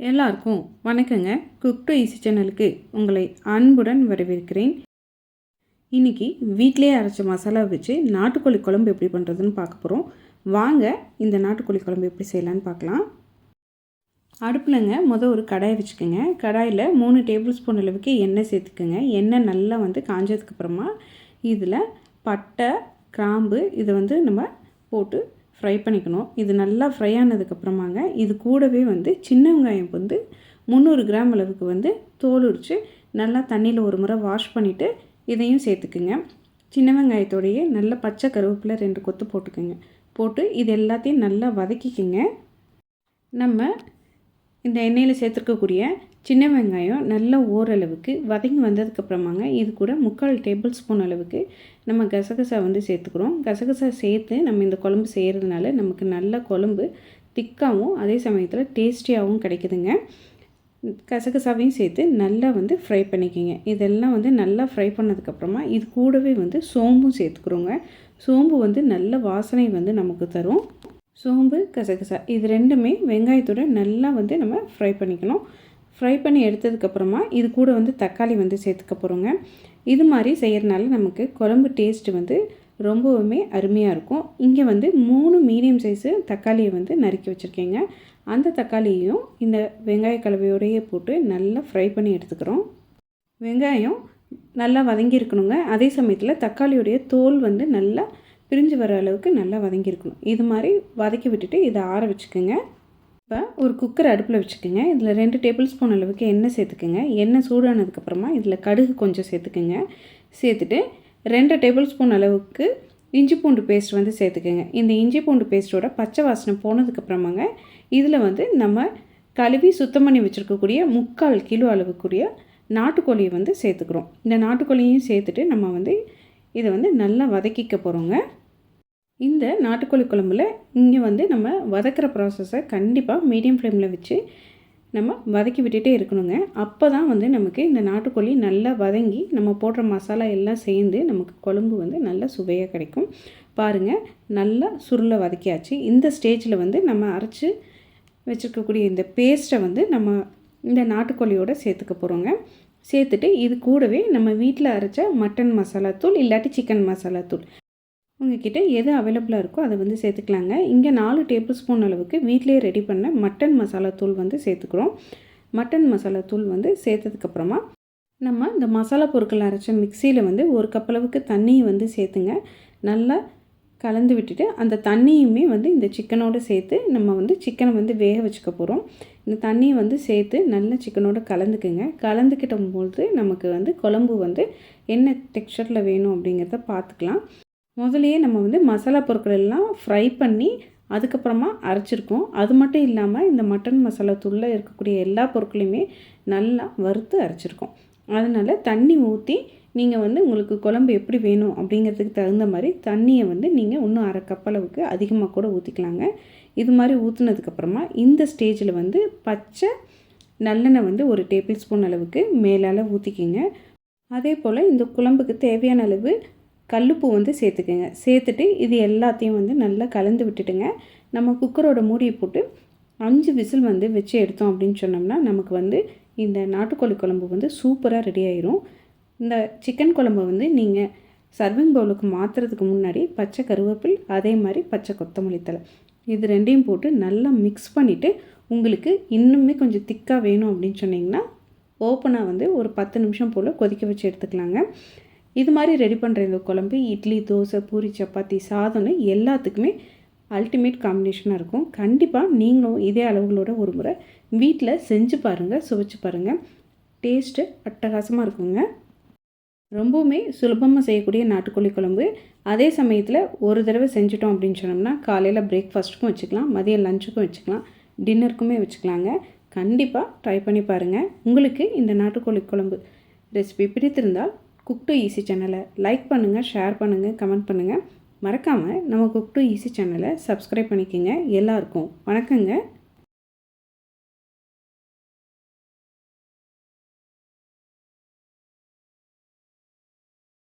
எல்லாருக்கும் வணக்கங்க. Cook to easy சேனலுக்கு உங்களை அன்புடன் வரவேற்கிறேன். இன்றைக்கி வீட்டிலே அரைச்ச மசாலா வச்சு நாட்டுக்கோழி குழம்பு எப்படி பண்ணுறதுன்னு பார்க்க போகிறோம் வாங்க இந்த நாட்டுக்கோழி குழம்பு எப்படி செய்யலான்னு பார்க்கலாம். அடுப்பில்ங்க மொதல் ஒரு கடாயை வச்சுக்கோங்க. கடாயில் மூணு டேபிள் ஸ்பூன் அளவுக்கு எண்ணெய் சேர்த்துக்கோங்க. எண்ணெய் நல்லா வந்து காஞ்சதுக்கப்புறமா இதில் பட்டை கிராம்பு இதை வந்து நம்ம போட்டு ஃப்ரை பண்ணிக்கணும். இது நல்லா ஃப்ரை ஆனதுக்கப்புறமாங்க இது கூடவே வந்து சின்ன வெங்காயம் வந்து முந்நூறு கிராம் அளவுக்கு வந்து தோல் உரித்து நல்லா தண்ணியில் ஒரு முறை வாஷ் பண்ணிவிட்டு இதையும் சேர்த்துக்குங்க. சின்ன வெங்காயத்தோடையே நல்ல பச்சை கருவேப்பிலை ரெண்டு கொத்து போட்டுக்கோங்க. போட்டு இது எல்லாத்தையும் நல்லா வதக்கிக்கோங்க. நம்ம இந்த எண்ணெயில் சேர்த்துருக்கக்கூடிய சின்ன வெங்காயம் நல்ல ஓரளவுக்கு வதங்கி வந்ததுக்கப்புறமாங்க இது கூட முக்கால் டேபிள் ஸ்பூன் அளவுக்கு நம்ம கசகசா வந்து சேர்த்துக்கிறோம். கசகசா சேர்த்து நம்ம இந்த குழம்பு செய்கிறதுனால நமக்கு நல்ல குழம்பு திக்காகவும் அதே சமயத்தில் டேஸ்டியாகவும் கிடைக்குதுங்க. கசகசாவையும் சேர்த்து நல்லா வந்து ஃப்ரை பண்ணிக்கிங்க. இதெல்லாம் வந்து நல்லா ஃப்ரை பண்ணதுக்கப்புறமா இது கூடவே வந்து சோம்பும் சேர்த்துக்கிறோங்க. சோம்பு வந்து நல்ல வாசனை வந்து நமக்கு தரும். சோம்பு கசகசா இது ரெண்டுமே வெங்காயத்தோட நல்லா வந்து நம்ம ஃப்ரை பண்ணிக்கணும். ஃப்ரை பண்ணி எடுத்ததுக்கப்புறமா இது கூட வந்து தக்காளி வந்து சேர்த்துக்க போகிறோங்க இது மாதிரி செய்கிறனால நமக்கு குழம்பு டேஸ்ட் வந்து ரொம்பவுமே அருமையாக இருக்கும். இங்கே வந்து மூணு மீடியம் சைஸு தக்காளியை வந்து நறுக்கி வச்சுருக்கேங்க. அந்த தக்காளியையும் இந்த வெங்காய கலவையோடையே போட்டு நல்லா ஃப்ரை பண்ணி எடுத்துக்கிறோம். வெங்காயம் நல்லா வதங்கி இருக்கணுங்க. அதே சமயத்தில் தக்காளியுடைய தோல் வந்து நல்லா பிரிஞ்சு வர அளவுக்கு நல்லா வதங்கியிருக்கணும். இது மாதிரி வதக்கி விட்டுட்டு இதை ஆற வச்சுக்கோங்க. இப்போ ஒரு குக்கர் அடுப்பில் வச்சுக்கோங்க. இதில் ரெண்டு டேபிள் ஸ்பூன் அளவுக்கு எண்ணெய் சேர்த்துக்குங்க. எண்ணெய் சூடானதுக்கப்புறமா இதில் கடுகு கொஞ்சம் சேர்த்துக்குங்க. சேர்த்துட்டு ரெண்டு டேபிள் ஸ்பூன் அளவுக்கு இஞ்சி பூண்டு பேஸ்ட் வந்து சேர்த்துக்கோங்க. இந்த இஞ்சி பூண்டு பேஸ்ட்டோட பச்சை வாசனை போனதுக்கப்புறமாங்க இதில் வந்து நம்ம கழுவி சுத்தம் பண்ணி வச்சுருக்கக்கூடிய முக்கால் கிலோ அளவுக்குரிய நாட்டுக்கோழியை வந்து சேர்த்துக்கிறோம். இந்த நாட்டுக்கோழியும் சேர்த்துட்டு நம்ம வந்து இதை வந்து நல்லா வதக்கிக்க போகிறோங்க இந்த நாட்டுக்கோழி குழம்புல இங்கே வந்து நம்ம வதக்கிற ப்ராசஸை கண்டிப்பாக மீடியம் ஃப்ளேமில் வச்சு நம்ம வதக்கி விட்டுட்டே இருக்கணுங்க. அப்போ தான் வந்து நமக்கு இந்த நாட்டுக்கோழி நல்லா வதங்கி நம்ம போடுற மசாலா எல்லாம் சேர்ந்து நமக்கு குழம்பு வந்து நல்லா சுவையாக கிடைக்கும். பாருங்கள் நல்லா சுருளை வதக்கியாச்சு. இந்த ஸ்டேஜில் வந்து நம்ம அரைச்சி வச்சுருக்கக்கூடிய இந்த பேஸ்ட்டை வந்து நம்ம இந்த நாட்டுக்கோழியோடு சேர்த்துக்க போகிறோங்க சேர்த்துட்டு இது கூடவே நம்ம வீட்டில் அரைச்ச மட்டன் மசாலா தூள் இல்லாட்டி சிக்கன் மசாலா தூள். உங்ககிட்ட எது அவைலபிளாக இருக்கோ அதை வந்து சேர்த்துக்கலாங்க. இங்கே நாலு டேபிள் ஸ்பூன் அளவுக்கு வீட்டிலே ரெடி பண்ண மட்டன் மசாலா தூள் வந்து சேர்த்துக்கிறோம். மட்டன் மசாலா தூள் வந்து சேர்த்ததுக்கப்புறமா நம்ம இந்த மசாலா பொருட்கள் அரைச்ச மிக்சியில் வந்து ஒரு கப் அளவுக்கு தண்ணியை வந்து சேர்த்துங்க. நல்லா கலந்து விட்டுட்டு அந்த தண்ணியுமே வந்து இந்த சிக்கனோடு சேர்த்து நம்ம வந்து சிக்கனை வந்து வேக வச்சுக்க போகிறோம் இந்த தண்ணியை வந்து சேர்த்து நல்ல சிக்கனோடு கலந்துக்குங்க. கலந்துக்கிட்ட போது நமக்கு வந்து குழம்பு வந்து என்ன டெக்ஸ்டரில் வேணும் அப்படிங்கிறத பார்த்துக்கலாம். முதலையே நம்ம வந்து மசாலா பொருட்கள் எல்லாம் ஃப்ரை பண்ணி அதுக்கப்புறமா அரைச்சிருக்கோம். அது மட்டும் இல்லாமல் இந்த மட்டன் மசாலா தூளில் இருக்கக்கூடிய எல்லா பொருட்களையுமே நல்லா வறுத்து அரைச்சிருக்கோம். அதனால் தண்ணி ஊற்றி நீங்கள் வந்து உங்களுக்கு குழம்பு எப்படி வேணும் அப்படிங்கிறதுக்கு தகுந்த மாதிரி தண்ணியை வந்து நீங்கள் இன்னும் அரை கப்பளவுக்கு அதிகமாக கூட ஊற்றிக்கலாங்க இது மாதிரி ஊற்றுனதுக்கப்புறமா இந்த ஸ்டேஜில் வந்து பச்சை நல்லெண்ணெய் வந்து ஒரு டேபிள் ஸ்பூன் அளவுக்கு மேலால் ஊற்றிக்கிங்க அதே போல் இந்த குழம்புக்கு தேவையான அளவு கல்லுப்பு வந்து சேர்த்துக்கோங்க. சேர்த்துட்டு இது எல்லாத்தையும் வந்து நல்லா கலந்து விட்டுட்டுங்க. நம்ம குக்கரோட மூடியை போட்டு அஞ்சு விசில் வந்து வச்சு எடுத்தோம் அப்படின்னு சொன்னோம்னா நமக்கு வந்து இந்த நாட்டுக்கோழி குழம்பு வந்து சூப்பராக ரெடி ஆயிரும். இந்த சிக்கன் குழம்பு வந்து நீங்கள் சர்விங் பவுலுக்கு மாற்றுறதுக்கு முன்னாடி பச்சை கருவேப்பில் அதே மாதிரி பச்சை கொத்தமல்லி தலை இது ரெண்டையும் போட்டு நல்லா மிக்ஸ் பண்ணிவிட்டு உங்களுக்கு இன்னுமே கொஞ்சம் திக்காக வேணும் அப்படின்னு சொன்னிங்கன்னா ஓப்பனாக வந்து ஒரு பத்து நிமிஷம் போல் கொதிக்க வச்சு எடுத்துக்கலாங்க. இது மாதிரி ரெடி பண்ணுற இந்த குழம்பு இட்லி தோசை பூரி சப்பாத்தி சாதம்னு எல்லாத்துக்குமே அல்டிமேட் காம்பினேஷனாக இருக்கும். கண்டிப்பாக நீங்களும் இதே அளவுகளோட ஒரு முறை வீட்டில் செஞ்சு பாருங்கள் சுவைச்சு பாருங்கள் டேஸ்ட்டு அட்டகாசமாக இருக்குங்க. ரொம்பவுமே சுலபமாக செய்யக்கூடிய நாட்டுக்கோழி குழம்பு. அதே சமயத்தில் ஒரு தடவை செஞ்சிட்டோம் அப்படின்னு சொன்னோம்னா காலையில் பிரேக்ஃபாஸ்ட்டுக்கும் வச்சுக்கலாம் மதியம் லஞ்சுக்கும் வச்சுக்கலாம் டின்னருக்குமே வச்சுக்கலாங்க. கண்டிப்பாக ட்ரை பண்ணி பாருங்கள் உங்களுக்கு இந்த நாட்டுக்கோழி குழம்பு ரெசிபி பிடித்திருந்தால் குக் டு ஈஸி சேனலை லைக் பண்ணுங்கள் ஷேர் பண்ணுங்கள் கமெண்ட் பண்ணுங்கள் மறக்காமல் நம்ம குக் டு ஈஸி சேனலை சப்ஸ்கிரைப் பண்ணிக்கோங்க. எல்லாருக்கும் வணக்கங்க.